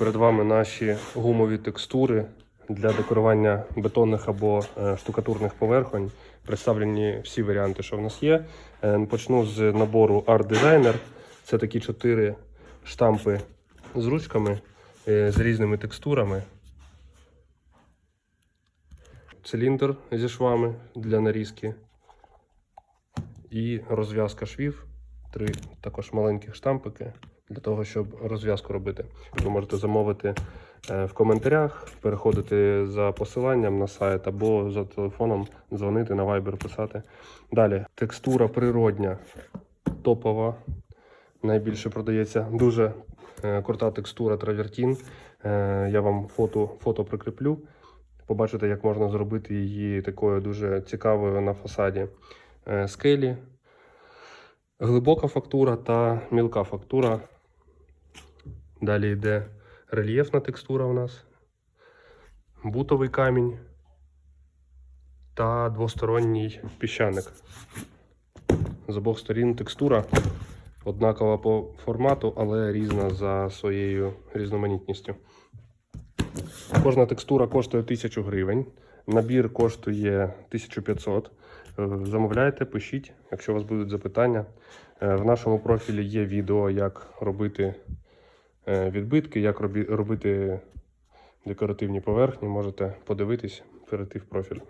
перед вами наші гумові текстури для декорування бетонних або е, штукатурних поверхонь. Представлені всі варіанти, що в нас є. Е, Почну з набору Art Designer. Це такі чотири штампи з ручками, е, з різними текстурами. Циліндр зі швами для нарізки. І розв'язка швів. Три також маленьких штампики для того, щоб розв'язку робити. Ви можете замовити е, в коментарях, переходити за посиланням на сайт або за телефоном дзвонити на Viber писати. Далі текстура природня, топова. Найбільше продається дуже е, крута текстура травертін. Е, я вам фото, фото прикріплю. Побачите, як можна зробити її такою дуже цікавою на фасаді. Скелі, глибока фактура та мілка фактура. Далі йде рельєфна текстура у нас, бутовий камінь та двосторонній піщаник. З обох сторін текстура однакова по формату, але різна за своєю різноманітністю. Кожна текстура коштує 1000 гривень. Набір коштує 1500. Е, Замовляйте, пишіть, якщо у вас будуть запитання. Е, В нашому профілі є відео, як робити відбитки, як робити декоративні поверхні. Можете подивитись, перейти в профіль.